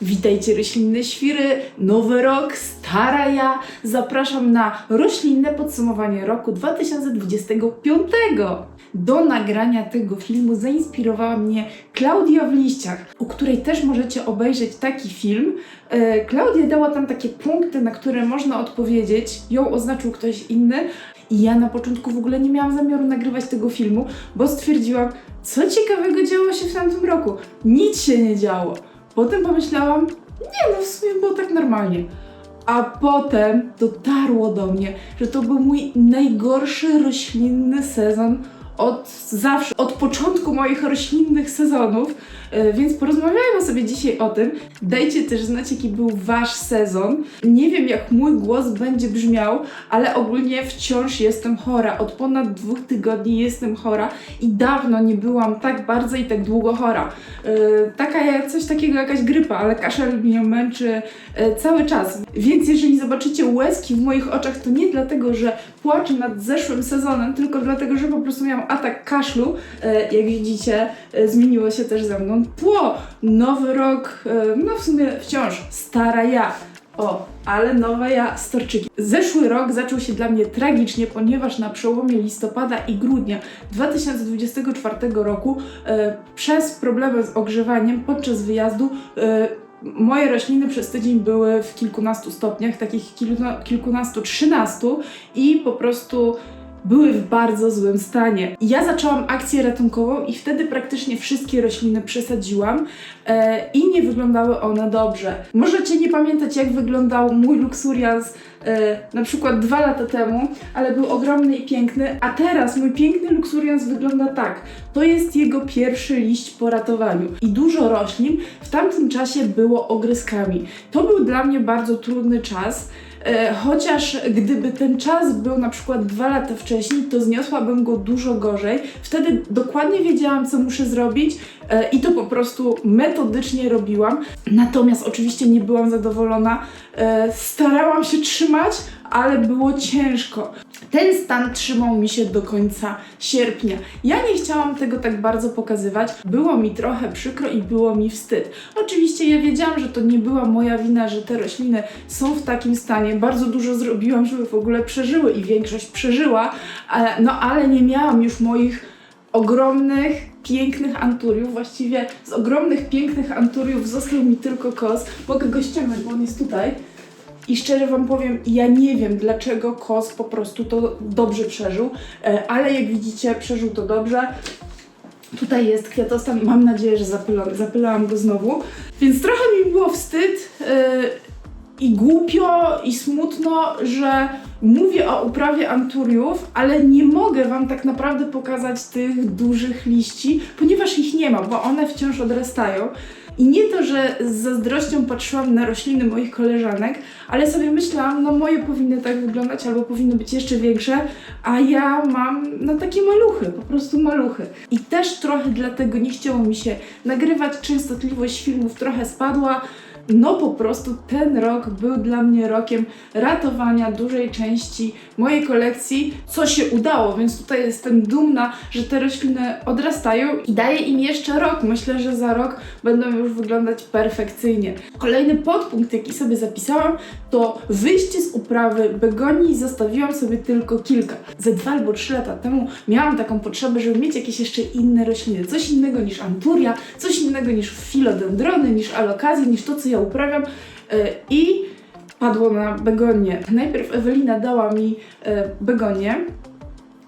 Witajcie roślinne świry, nowy rok, stara ja. Zapraszam na roślinne podsumowanie roku 2025. Do nagrania tego filmu zainspirowała mnie Klaudia w liściach, u której też możecie obejrzeć taki film. E, Klaudia dała tam takie punkty, na które można odpowiedzieć. Ją oznaczył ktoś inny. I ja na początku w ogóle nie miałam zamiaru nagrywać tego filmu, bo stwierdziłam, co ciekawego działo się w tamtym roku. Nic się nie działo. Potem pomyślałam, nie no, w sumie było tak normalnie. A potem dotarło do mnie, że to był mój najgorszy roślinny sezon od zawsze, od początku moich roślinnych sezonów, E, więc porozmawiajmy sobie dzisiaj o tym. Dajcie też znać, jaki był Wasz sezon. Nie wiem, jak mój głos będzie brzmiał, ale ogólnie wciąż jestem chora. Od ponad dwóch tygodni jestem chora i dawno nie byłam tak bardzo i tak długo chora. E, taka coś takiego, jakaś grypa, ale kaszel mnie męczy e, cały czas. Więc jeżeli zobaczycie łezki w moich oczach, to nie dlatego, że płaczę nad zeszłym sezonem, tylko dlatego, że po prostu miałam atak kaszlu. E, jak widzicie, e, zmieniło się też ze mną tło. Nowy rok, e, no w sumie wciąż stara ja. O, ale nowe ja storczyki. Zeszły rok zaczął się dla mnie tragicznie, ponieważ na przełomie listopada i grudnia 2024 roku e, przez problemy z ogrzewaniem podczas wyjazdu e, moje rośliny przez tydzień były w kilkunastu stopniach, takich kilku- kilkunastu, trzynastu i po prostu były w bardzo złym stanie. Ja zaczęłam akcję ratunkową i wtedy praktycznie wszystkie rośliny przesadziłam e, i nie wyglądały one dobrze. Możecie nie pamiętać, jak wyglądał mój luxurians e, na przykład dwa lata temu, ale był ogromny i piękny, a teraz mój piękny luxurians wygląda tak. To jest jego pierwszy liść po ratowaniu i dużo roślin w tamtym czasie było ogryskami. To był dla mnie bardzo trudny czas. E, Chociaż gdyby ten czas był na przykład dwa lata wcześniej, to zniosłabym go dużo gorzej. Wtedy dokładnie wiedziałam, co muszę zrobić e, i to po prostu metodycznie robiłam. Natomiast oczywiście nie byłam zadowolona. E, Starałam się trzymać, ale było ciężko. Ten stan trzymał mi się do końca sierpnia. Ja nie chciałam tego tak bardzo pokazywać. Było mi trochę przykro i było mi wstyd. Oczywiście ja wiedziałam, że to nie była moja wina, że te rośliny są w takim stanie. Bardzo dużo zrobiłam, żeby w ogóle przeżyły i większość przeżyła, no ale nie miałam już moich ogromnych, pięknych anturiów. Właściwie z ogromnych, pięknych anturiów został mi tylko kos. Mogę go ściągnąć, bo on jest tutaj. I szczerze Wam powiem, ja nie wiem dlaczego kos po prostu to dobrze przeżył, e, ale jak widzicie, przeżył to dobrze. Tutaj jest kwiatostan, mam nadzieję, że zapylam, zapylałam go znowu. Więc trochę mi było wstyd e, i głupio i smutno, że mówię o uprawie anturiów, ale nie mogę Wam tak naprawdę pokazać tych dużych liści, ponieważ ich nie ma, bo one wciąż odrastają. I nie to, że z zazdrością patrzyłam na rośliny moich koleżanek, ale sobie myślałam, no moje powinny tak wyglądać albo powinny być jeszcze większe, a ja mam no takie maluchy, po prostu maluchy. I też trochę dlatego nie chciało mi się nagrywać, częstotliwość filmów trochę spadła. No po prostu ten rok był dla mnie rokiem ratowania dużej części mojej kolekcji, co się udało, więc tutaj jestem dumna, że te rośliny odrastają i daję im jeszcze rok. Myślę, że za rok będą już wyglądać perfekcyjnie. Kolejny podpunkt, jaki sobie zapisałam, to wyjście z uprawy begonii zostawiłam sobie tylko kilka. Ze dwa albo trzy lata temu miałam taką potrzebę, żeby mieć jakieś jeszcze inne rośliny, coś innego niż anturia, coś innego niż filodendrony, niż alokazje, niż to, co ja uprawiam yy, i padło na begonię. Najpierw Ewelina dała mi e, begonię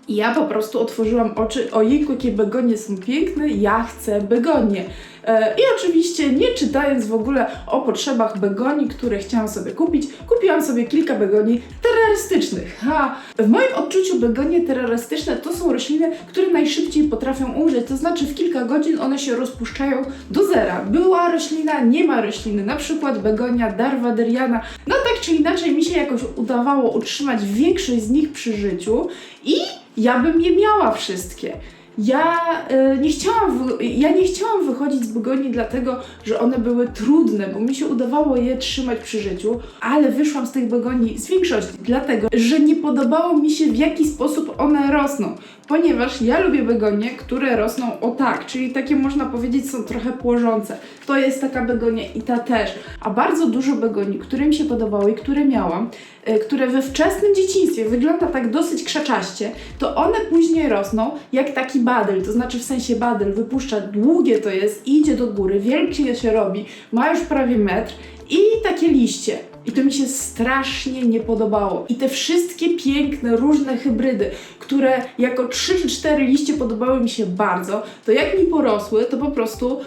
i ja po prostu otworzyłam oczy, ojejku, jakie begonie są piękne, ja chcę begonie. E, I oczywiście nie czytając w ogóle o potrzebach begonii, które chciałam sobie kupić, kupiłam sobie kilka begonii terrorystycznych. Ha! W moim odczuciu begonie terrorystyczne to są rośliny, które najszybciej potrafią umrzeć, to znaczy w kilka godzin one się rozpuszczają do zera. Była roślina, nie ma rośliny, na przykład begonia darwaderiana. No tak czy inaczej mi się jakoś udawało utrzymać większość z nich przy życiu i ja bym je miała wszystkie. Ja e, nie chciałam, ja nie chciałam wychodzić z begoni dlatego, że one były trudne, bo mi się udawało je trzymać przy życiu, ale wyszłam z tych begoni z większości dlatego, że nie podobało mi się w jaki sposób one rosną, ponieważ ja lubię begonie, które rosną o tak, czyli takie można powiedzieć są trochę płożące. To jest taka begonia i ta też, a bardzo dużo begoni, które mi się podobały i które miałam, które we wczesnym dzieciństwie wygląda tak dosyć krzaczaście, to one później rosną jak taki badyl, to znaczy w sensie badyl wypuszcza, długie to jest, idzie do góry, wielkie się robi, ma już prawie metr i takie liście. I to mi się strasznie nie podobało. I te wszystkie piękne, różne hybrydy, które jako 3 czy 4 liście podobały mi się bardzo, to jak mi porosły, to po prostu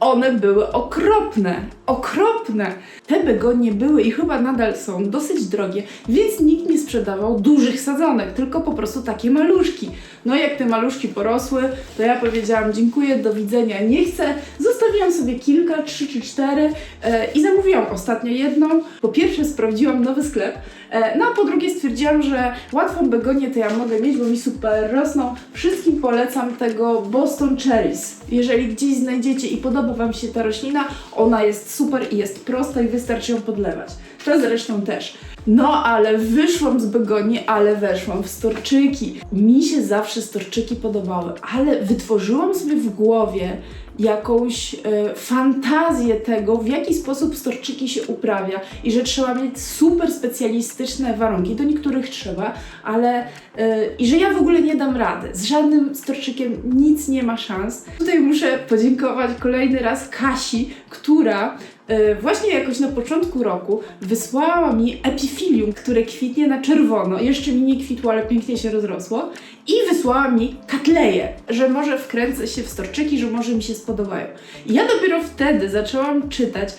one były okropne. Okropne. Te begonie były i chyba nadal są dosyć drogie, więc nikt nie sprzedawał dużych sadzonek, tylko po prostu takie maluszki. No jak te maluszki porosły, to ja powiedziałam dziękuję, do widzenia, nie chcę. Zostawiłam sobie kilka, trzy czy cztery e, i zamówiłam ostatnio jedną. Po pierwsze sprawdziłam nowy sklep, no a po drugie stwierdziłam, że łatwą begonię to ja mogę mieć, bo mi super rosną. Wszystkim polecam tego Boston Cherries. Jeżeli gdzieś znajdziecie i podoba Wam się ta roślina, ona jest super i jest prosta i wystarczy ją podlewać. To zresztą też. No, ale wyszłam z begonii, ale weszłam w storczyki. Mi się zawsze storczyki podobały, ale wytworzyłam sobie w głowie jakąś e, fantazję tego, w jaki sposób storczyki się uprawia i że trzeba mieć super specjalistyczne warunki. Do niektórych trzeba, ale e, i że ja w ogóle nie dam rady. Z żadnym storczykiem nic nie ma szans. Tutaj muszę podziękować kolejny raz Kasi, która właśnie jakoś na początku roku wysłała mi epifilium, które kwitnie na czerwono. Jeszcze mi nie kwitło, ale pięknie się rozrosło. I wysłała mi katleje, że może wkręcę się w storczyki, że może mi się spodobają. I ja dopiero wtedy zaczęłam czytać,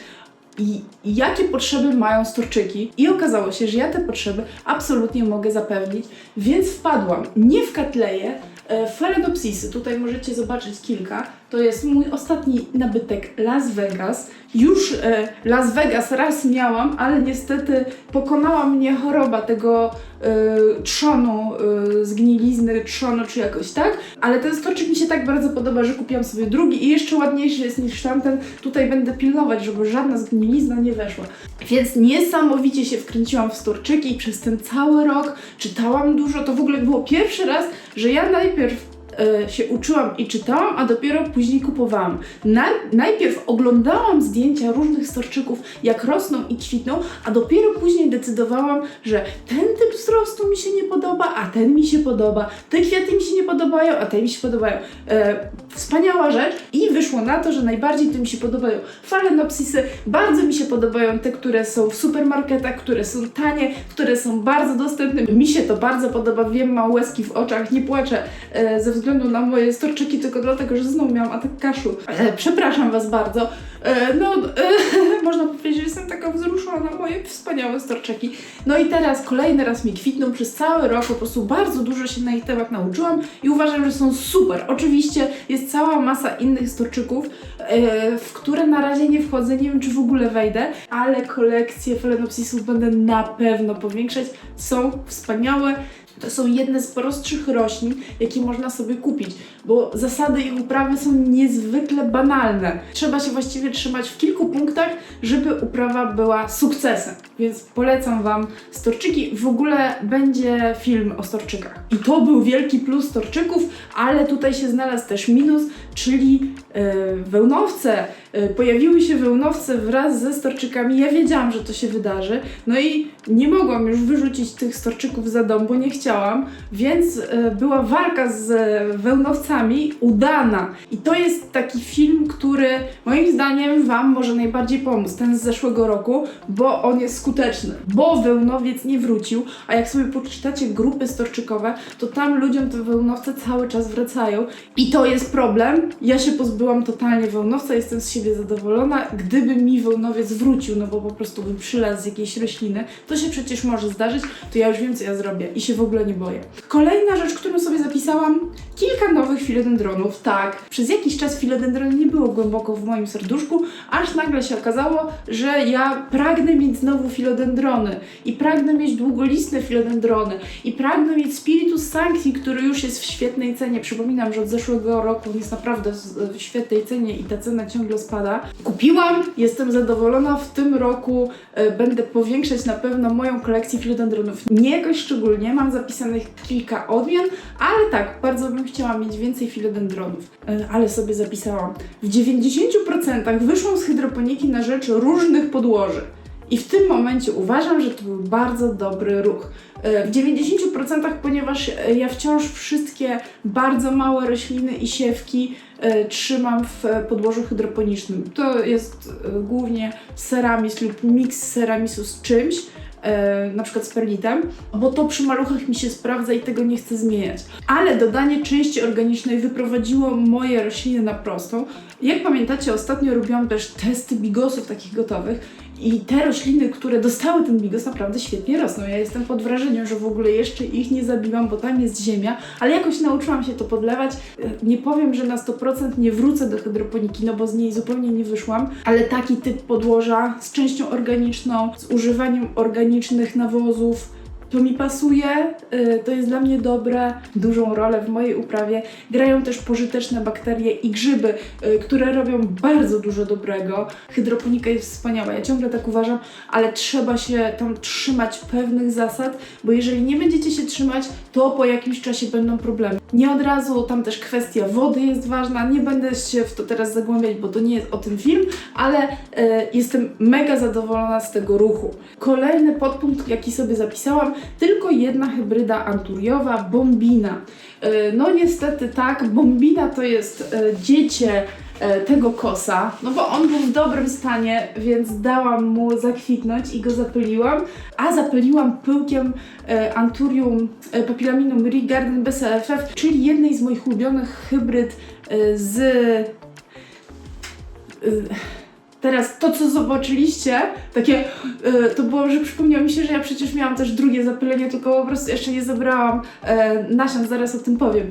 i jakie potrzeby mają storczyki. I okazało się, że ja te potrzeby absolutnie mogę zapewnić, więc wpadłam nie w katleje, e, w Phalaenopsisy. Tutaj możecie zobaczyć kilka. To jest mój ostatni nabytek Las Vegas. Już e, Las Vegas raz miałam, ale niestety pokonała mnie choroba tego e, trzonu, e, zgnilizny trzonu czy jakoś tak. Ale ten storczyk mi się tak bardzo podoba, że kupiłam sobie drugi i jeszcze ładniejszy jest niż tamten. Tutaj będę pilnować, żeby żadna zgnilizna nie weszła. Więc niesamowicie się wkręciłam w storczyki i przez ten cały rok czytałam dużo. To w ogóle było pierwszy raz, że ja najpierw e, się uczyłam i czytałam, a dopiero później kupowałam. Na, najpierw oglądałam zdjęcia różnych storczyków, jak rosną i kwitną, a dopiero później decydowałam, że ten typ wzrostu mi się nie podoba, a ten mi się podoba, te kwiaty mi się nie podobają, a te mi się podobają. E, wspaniała rzecz i wyszło na to, że najbardziej to mi się podobają falenopsisy, bardzo mi się podobają te, które są w supermarketach, które są tanie, które są bardzo dostępne. Mi się to bardzo podoba, wiem, mam łezki w oczach, nie płaczę e, ze względu na moje storczyki, tylko dlatego, że znowu miałam atak kaszu. E, przepraszam Was bardzo. E, no, e, można powiedzieć, że jestem taka wzruszona na moje wspaniałe storczyki. No i teraz kolejny raz mi kwitną przez cały rok, po prostu bardzo dużo się na ich temat nauczyłam i uważam, że są super. Oczywiście jest cała masa innych storczyków, e, w które na razie nie wchodzę, nie wiem czy w ogóle wejdę, ale kolekcję Phalaenopsisów będę na pewno powiększać. Są wspaniałe. To są jedne z prostszych roślin, jakie można sobie kupić, bo zasady ich uprawy są niezwykle banalne. Trzeba się właściwie trzymać w kilku punktach, żeby uprawa była sukcesem. Więc polecam Wam storczyki. W ogóle będzie film o storczykach. I to był wielki plus storczyków, ale tutaj się znalazł też minus, czyli e, wełnowce. E, pojawiły się wełnowce wraz ze storczykami. Ja wiedziałam, że to się wydarzy. No i nie mogłam już wyrzucić tych storczyków za dom, bo nie chciałam, więc e, była walka z wełnowcami udana. I to jest taki film, który moim zdaniem Wam może najbardziej pomóc, ten z zeszłego roku, bo on jest skuteczny. Bo wełnowiec nie wrócił, a jak sobie poczytacie grupy storczykowe, to tam ludziom te wełnowce cały czas wracają. I to jest problem. Ja się pozbyłam totalnie wełnowca, jestem z siebie zadowolona, gdyby mi wełnowiec wrócił, no bo po prostu by przylazł z jakiejś rośliny, to się przecież może zdarzyć, to ja już wiem, co ja zrobię i się w ogóle nie boję. Kolejna rzecz, którą sobie zapisałam, kilka nowych filodendronów. Tak, przez jakiś czas filodendrony nie było głęboko w moim serduszku, aż nagle się okazało, że ja pragnę mieć znowu filodendrony i pragnę mieć długolistne filodendrony i pragnę mieć Spiritus Sancti, który już jest w świetnej cenie. Przypominam, że od zeszłego roku jest naprawdę w świetnej cenie i ta cena ciągle spada. Kupiłam, jestem zadowolona. W tym roku e, będę powiększać na pewno moją kolekcję filodendronów. Nie jakoś szczególnie, mam zapisanych kilka odmian, ale tak, bardzo bym chciała mieć więcej filodendronów. E, ale sobie zapisałam. W 90% wyszłam z hydroponiki na rzecz różnych podłoży. I w tym momencie uważam, że to był bardzo dobry ruch. E, W 90%, ponieważ e, ja wciąż wszystkie bardzo małe rośliny i siewki e, trzymam w podłożu hydroponicznym. To jest głównie ceramis lub miks ceramisu z czymś, na przykład z perlitem, bo to przy maluchach mi się sprawdza i tego nie chcę zmieniać. Ale dodanie części organicznej wyprowadziło moje rośliny na prostą. Jak pamiętacie, ostatnio robiłam też testy bigosów takich gotowych i te rośliny, które dostały ten bigos, naprawdę świetnie rosną. Ja jestem pod wrażeniem, że w ogóle jeszcze ich nie zabiłam, bo tam jest ziemia, ale jakoś nauczyłam się to podlewać. Nie powiem, że na 100% nie wrócę do hydroponiki, no bo z niej zupełnie nie wyszłam, ale taki typ podłoża z częścią organiczną, z używaniem organicznych nawozów, to mi pasuje, y, to jest dla mnie dobre, dużą rolę w mojej uprawie. Grają też pożyteczne bakterie i grzyby, y, które robią bardzo dużo dobrego. Hydroponika jest wspaniała, ja ciągle tak uważam, ale trzeba się tam trzymać pewnych zasad, bo jeżeli nie będziecie się trzymać, to po jakimś czasie będą problemy. Nie od razu, tam też kwestia wody jest ważna, nie będę się w to teraz zagłębiać, bo to nie jest o tym film, ale y, jestem mega zadowolona z tego ruchu. Kolejny podpunkt, jaki sobie zapisałam, tylko jedna hybryda anturiowa, bombina. E, No niestety tak, bombina to jest e, dziecię e, tego kosa, no bo on był w dobrym stanie, więc dałam mu zakwitnąć i go zapyliłam, a zapyliłam pyłkiem e, Anturium e, Papillaminum Regarden BCFF, czyli jednej z moich ulubionych hybryd e, z e, Teraz to, co zobaczyliście, takie, e, to było, że przypomniało mi się, że ja przecież miałam też drugie zapylenie, tylko po prostu jeszcze nie zebrałam e, nasion, zaraz o tym powiem.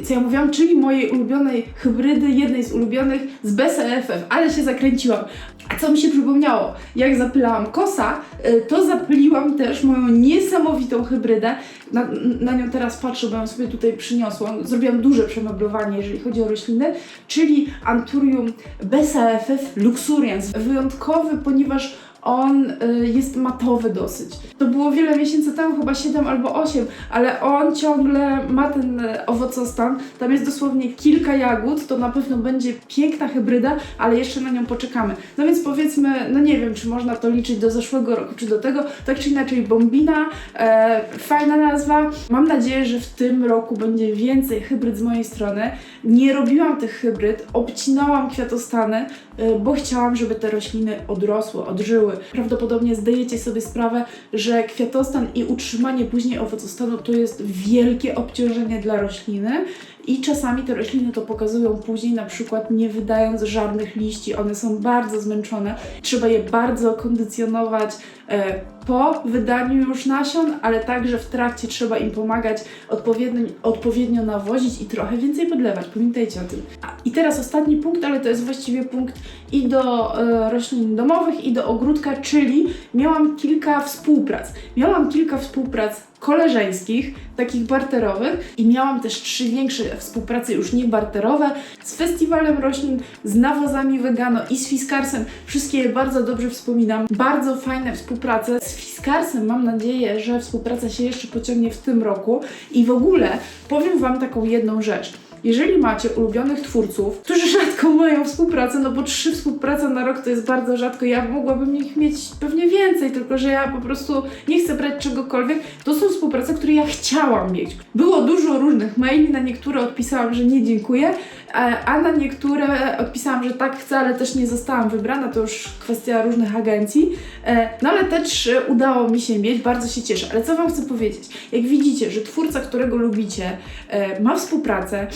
E, co ja mówiłam, czyli mojej ulubionej hybrydy, jednej z ulubionych z BSFF, ale się zakręciłam. A co mi się przypomniało? Jak zapylałam kosa, e, to zapyliłam też moją niesamowitą hybrydę. Na, na nią teraz patrzę, bo ją sobie tutaj przyniosłam. Zrobiłam duże przemeblowanie, jeżeli chodzi o rośliny, czyli Anturium BSAFF Wyjątkowy, ponieważ on y, jest matowy dosyć. To było wiele miesięcy temu, chyba 7 albo 8, ale on ciągle ma ten y, owocostan. Tam jest dosłownie kilka jagód, to na pewno będzie piękna hybryda, ale jeszcze na nią poczekamy. No więc powiedzmy, no nie wiem, czy można to liczyć do zeszłego roku, czy do tego, tak czy inaczej Bombina, e, fajna nazwa. Mam nadzieję, że w tym roku będzie więcej hybryd z mojej strony. Nie robiłam tych hybryd, obcinałam kwiatostany, e, bo chciałam, żeby te rośliny odrosły, odżyły. Prawdopodobnie zdajecie sobie sprawę, że kwiatostan i utrzymanie później owocostanu to jest wielkie obciążenie dla rośliny i czasami te rośliny to pokazują później, na przykład nie wydając żadnych liści. One są bardzo zmęczone. Trzeba je bardzo kondycjonować e, po wydaniu już nasion, ale także w trakcie trzeba im pomagać, odpowiednio, odpowiednio nawozić i trochę więcej podlewać. Pamiętajcie o tym. I teraz ostatni punkt, ale to jest właściwie punkt i do e, roślin domowych, i do ogródka, czyli miałam kilka współprac. Miałam kilka współprac koleżeńskich, takich barterowych i miałam też trzy większe współprace już nie barterowe z festiwalem roślin, z nawozami wegano i z Fiskarsem. Wszystkie je bardzo dobrze wspominam. Bardzo fajne współprace. Z Fiskarsem mam nadzieję, że współpraca się jeszcze pociągnie w tym roku i w ogóle powiem Wam taką jedną rzecz. Jeżeli macie ulubionych twórców, którzy rzadko mają współpracę, no bo trzy współprace na rok to jest bardzo rzadko, ja mogłabym ich mieć pewnie więcej, tylko że ja po prostu nie chcę brać czegokolwiek, to są współprace, które ja chciałam mieć. Było dużo różnych maili, na niektóre odpisałam, że nie dziękuję, a na niektóre odpisałam, że tak chcę, ale też nie zostałam wybrana, to już kwestia różnych agencji. E, No ale te trzy udało mi się mieć, bardzo się cieszę. Ale co Wam chcę powiedzieć? Jak widzicie, że twórca, którego lubicie, e, ma współpracę,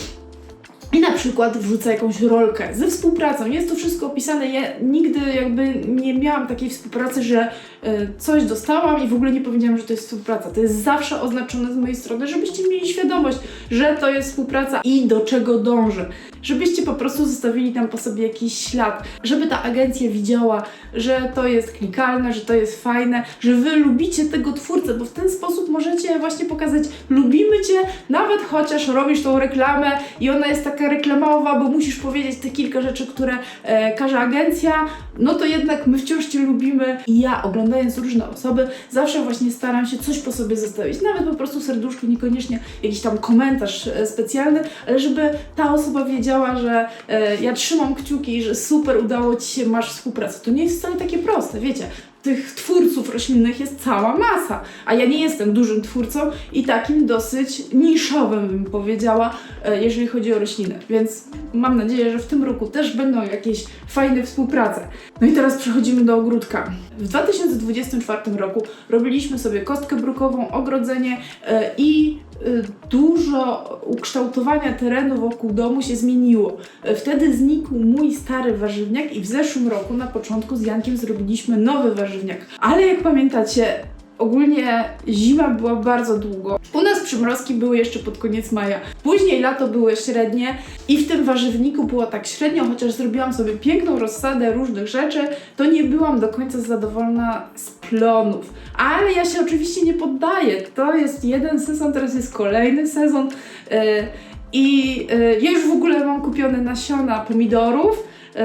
i na przykład wrzuca jakąś rolkę ze współpracą. Jest to wszystko opisane. Ja nigdy jakby nie miałam takiej współpracy, że e, coś dostałam i w ogóle nie powiedziałam, że to jest współpraca. To jest zawsze oznaczone z mojej strony, żebyście mieli świadomość, że to jest współpraca i do czego dążę. Żebyście po prostu zostawili tam po sobie jakiś ślad, żeby ta agencja widziała, że to jest klikalne, że to jest fajne, że wy lubicie tego twórcę, bo w ten sposób możecie właśnie pokazać, lubimy cię, nawet chociaż robisz tą reklamę i ona jest taka reklamowa, bo musisz powiedzieć te kilka rzeczy, które e, każe agencja, no to jednak my wciąż cię lubimy i ja oglądając różne osoby zawsze właśnie staram się coś po sobie zostawić, nawet po prostu serduszko, niekoniecznie jakiś tam komentarz e, specjalny, ale żeby ta osoba wiedziała, że e, ja trzymam kciuki, że super udało ci się, masz współpracę. To nie jest wcale takie proste, wiecie. Tych twórców roślinnych jest cała masa, a ja nie jestem dużym twórcą i takim dosyć niszowym, bym powiedziała, e, jeżeli chodzi o rośliny. Więc mam nadzieję, że w tym roku też będą jakieś fajne współprace. No i teraz przechodzimy do ogródka. W 2024 roku robiliśmy sobie kostkę brukową, ogrodzenie e, i e, dużo ukształtowania terenu wokół domu się zmieniło. Wtedy znikł mój stary warzywniak i w zeszłym roku na początku z Jankiem zrobiliśmy nowy warzywniak. Ale jak pamiętacie, Ogólnie zima była bardzo długo. U nas przymrozki były jeszcze pod koniec maja. Później lato były średnie i w tym warzywniku było tak średnio, chociaż zrobiłam sobie piękną rozsadę różnych rzeczy, to nie byłam do końca zadowolona z plonów. Ale ja się oczywiście nie poddaję. To jest jeden sezon, teraz jest kolejny sezon. Yy, I yy, ja już w ogóle mam kupione nasiona pomidorów. Yy,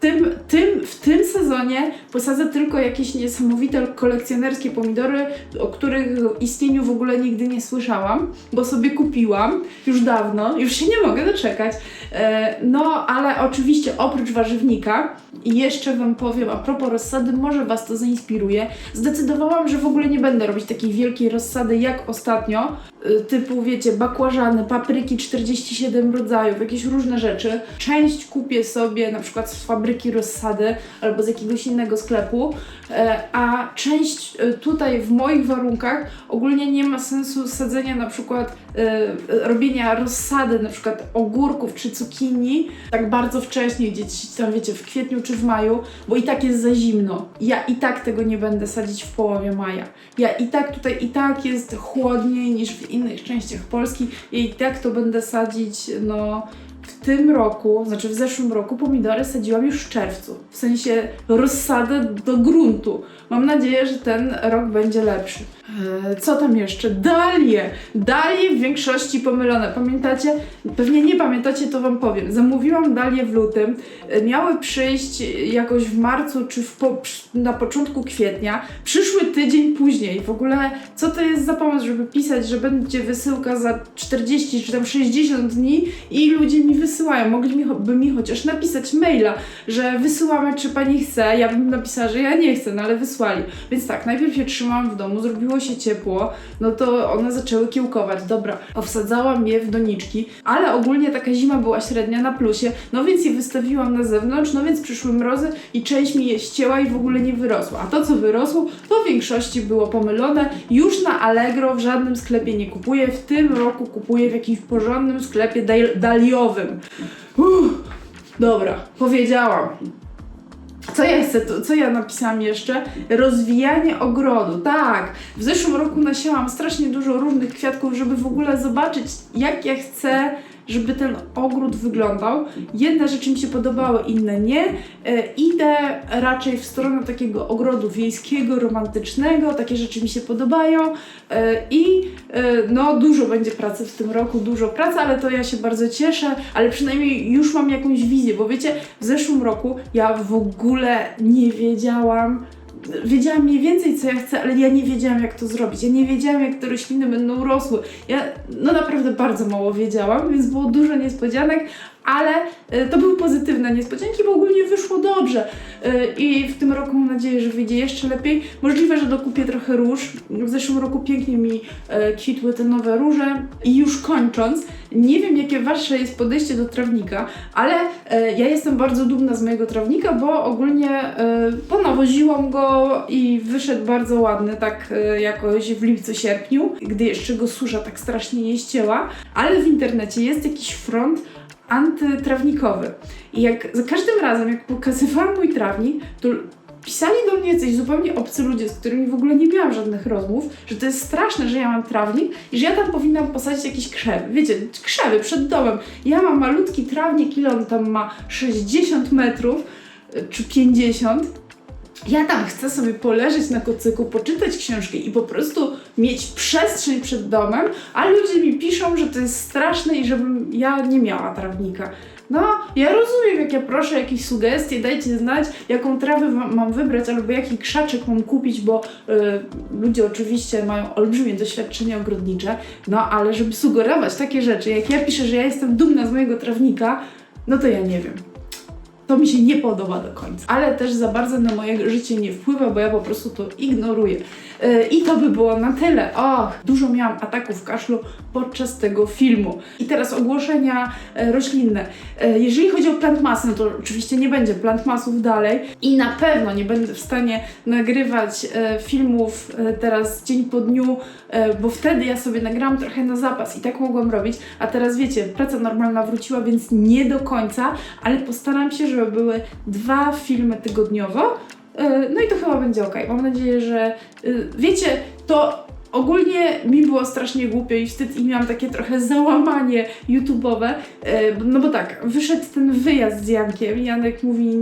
tym, tym, w tym sezonie posadzę tylko jakieś niesamowite kolekcjonerskie pomidory, o których istnieniu w ogóle nigdy nie słyszałam, bo sobie kupiłam już dawno, już się nie mogę doczekać. E, no, ale oczywiście oprócz warzywnika, jeszcze Wam powiem a propos rozsady, może Was to zainspiruje. Zdecydowałam, że w ogóle nie będę robić takiej wielkiej rozsady jak ostatnio, y, typu wiecie, bakłażany, papryki 47 rodzajów, jakieś różne rzeczy. Część kupię sobie na przykład z fabryki rozsady albo z jakiegoś innego sklepu, e, a część e, tutaj w moich warunkach ogólnie nie ma sensu sadzenia na przykład e, robienia rozsady na przykład ogórków czy cukinii tak bardzo wcześnie, gdzieś tam wiecie w kwietniu czy w maju, bo i tak jest za zimno. Ja i tak tego nie będę sadzić w połowie maja. Ja i tak tutaj i tak jest chłodniej niż w innych częściach Polski. I tak to będę sadzić no w tym roku, znaczy w zeszłym roku pomidory sadziłam już w czerwcu. W sensie rozsadę do gruntu. Mam nadzieję, że ten rok będzie lepszy. Eee, co tam jeszcze? Dalie! Dalie w większości pomylone. Pamiętacie? Pewnie nie pamiętacie, to wam powiem. Zamówiłam dalie w lutym. E, Miały przyjść jakoś w marcu czy w po, na początku kwietnia. Przyszły tydzień później. W ogóle co to jest za pomysł, żeby pisać, że będzie wysyłka za 40 czy tam 60 dni i ludzie mi wysyłają. Mogliby mi chociaż napisać maila, że wysyłamy, czy pani chce. Ja bym napisała, że ja nie chcę, no ale wysłali. Więc tak, najpierw je trzymałam w domu, zrobiło się ciepło, no to one zaczęły kiełkować. Dobra, powsadzałam je w doniczki, ale ogólnie taka zima była średnia na plusie, no więc je wystawiłam na zewnątrz, no więc przyszły mrozy i część mi je ścięła i w ogóle nie wyrosła. A to, co wyrosło, to w większości było pomylone. Już na Allegro w żadnym sklepie nie kupuję. W tym roku kupuję w jakimś porządnym sklepie dal- daliowym. Uff, dobra, powiedziałam. Co ja chcę, co ja napisałam jeszcze? Rozwijanie ogrodu. Tak, w zeszłym roku nasiałam strasznie dużo różnych kwiatków, żeby w ogóle zobaczyć, jak ja chcę, żeby ten ogród wyglądał. Jedne rzeczy mi się podobały, inne nie. E, idę raczej w stronę takiego ogrodu wiejskiego, romantycznego. Takie rzeczy mi się podobają. E, I e, no, dużo będzie pracy w tym roku, dużo pracy, ale to ja się bardzo cieszę, ale przynajmniej już mam jakąś wizję, bo wiecie, w zeszłym roku ja w ogóle nie wiedziałam, wiedziałam mniej więcej, co ja chcę, ale ja nie wiedziałam, jak to zrobić. Ja nie wiedziałam, jak te rośliny będą rosły. Ja no naprawdę bardzo mało wiedziałam, więc było dużo niespodzianek, ale e, to były pozytywne niespodzianki, bo ogólnie wyszło dobrze. E, I w tym roku mam nadzieję, że wyjdzie jeszcze lepiej. Możliwe, że dokupię trochę róż. W zeszłym roku pięknie mi e, kwitły te nowe róże. I już kończąc, nie wiem, jakie wasze jest podejście do trawnika, ale ja jestem bardzo dumna z mojego trawnika, bo ogólnie ponawoziłam go i wyszedł bardzo ładny, tak jakoś w lipcu, sierpniu, gdy jeszcze go susza tak strasznie nie ścięła. Ale w internecie jest jakiś front, antytrawnikowy. I jak za każdym razem, jak pokazywałam mój trawnik, to pisali do mnie jacyś zupełnie obcy ludzie, z którymi w ogóle nie miałam żadnych rozmów, że to jest straszne, że ja mam trawnik i że ja tam powinnam posadzić jakieś krzewy. Wiecie, krzewy przed domem. Ja mam malutki trawnik, ile on tam ma? 60 metrów y, czy 50. Ja tam chcę sobie poleżeć na kocyku, poczytać książkę i po prostu mieć przestrzeń przed domem, a ludzie mi piszą, że to jest straszne i żebym ja nie miała trawnika. No, ja rozumiem, jak ja proszę jakieś sugestie, dajcie znać, jaką trawę mam wybrać, albo jaki krzaczek mam kupić, bo y, ludzie oczywiście mają olbrzymie doświadczenie ogrodnicze, no ale żeby sugerować takie rzeczy, jak ja piszę, że ja jestem dumna z mojego trawnika, no to ja nie wiem. To mi się nie podoba do końca. Ale też za bardzo na moje życie nie wpływa, bo ja po prostu to ignoruję. Yy, I to by było na tyle. Och, dużo miałam ataków kaszlu podczas tego filmu. I teraz ogłoszenia e, roślinne. E, Jeżeli chodzi o plantmasy, no to oczywiście nie będzie plantmasów dalej i na pewno nie będę w stanie nagrywać e, filmów e, teraz dzień po dniu, e, bo wtedy ja sobie nagrałam trochę na zapas i tak mogłam robić, a teraz wiecie, praca normalna wróciła, więc nie do końca, ale postaram się, żeby były dwa filmy tygodniowo. E, No i to chyba będzie ok. Mam nadzieję, że y, wiecie, to ogólnie mi było strasznie głupio i wstyd i miałam takie trochę załamanie YouTube'owe, e, no bo tak, wyszedł ten wyjazd z Jankiem Janek mówi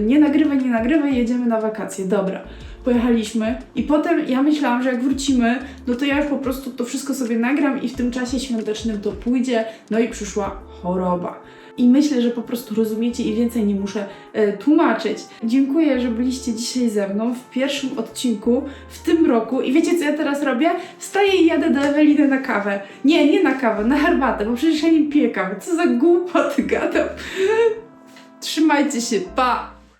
nie nagrywaj, nie nagrywaj, jedziemy na wakacje, dobra. Pojechaliśmy i potem ja myślałam, że jak wrócimy, no to ja już po prostu to wszystko sobie nagram i w tym czasie świątecznym to pójdzie, no i przyszła choroba. I myślę, że po prostu rozumiecie i więcej nie muszę e, tłumaczyć. Dziękuję, że byliście dzisiaj ze mną w pierwszym odcinku w tym roku. I wiecie, co ja teraz robię? Wstaję i jadę do Eweliny na kawę. Nie, nie na kawę, na herbatę, bo przecież ja nie piję. Co za głupoty gadam. Trzymajcie się, pa!